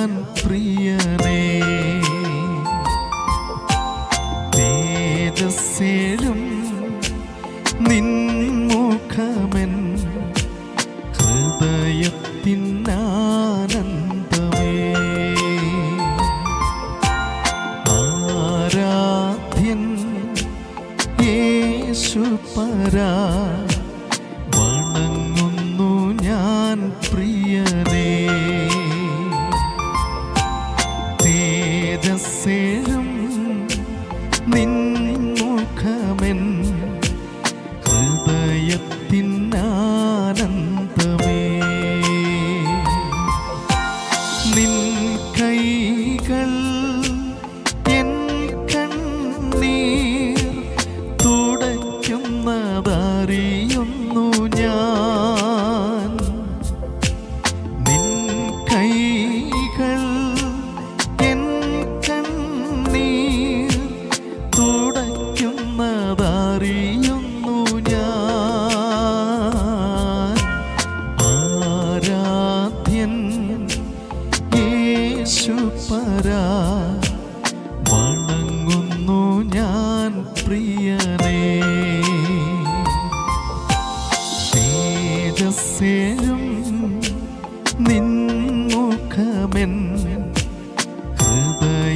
ഞാൻ പരാ വണങ്ങുന്നു ഞാൻ പ്രിയ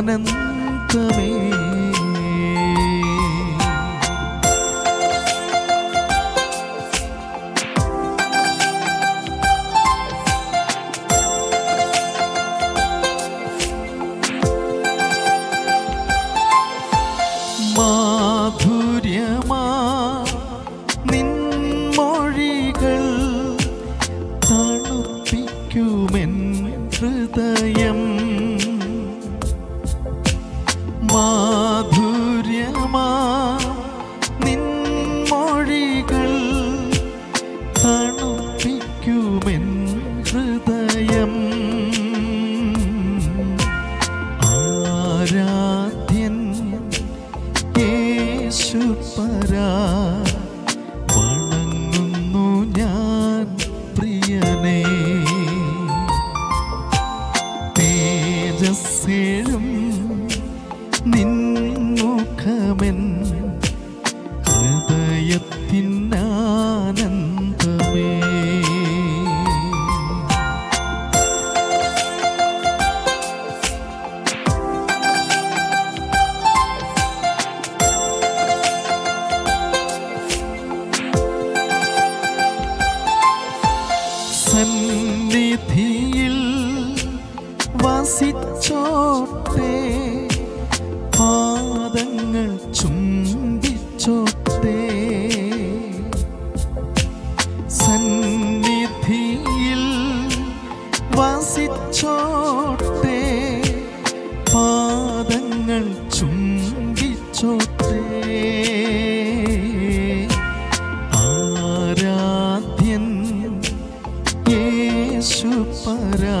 ആനന്ദമേ না ചുംബിച്ചോട്ടെ പാദങ്ങൾ ചുംബിച്ചോട്ടെ സന്നിധിയിൽ വസിച്ചോട്ടെ പാദങ്ങൾ ചുംബിച്ചോട്ടെ ആരാധ്യൻ യേശു പരാ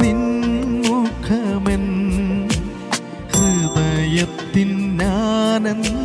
നിൻമുഖമെൻ ഹൃദയത്തിനാനന്ദ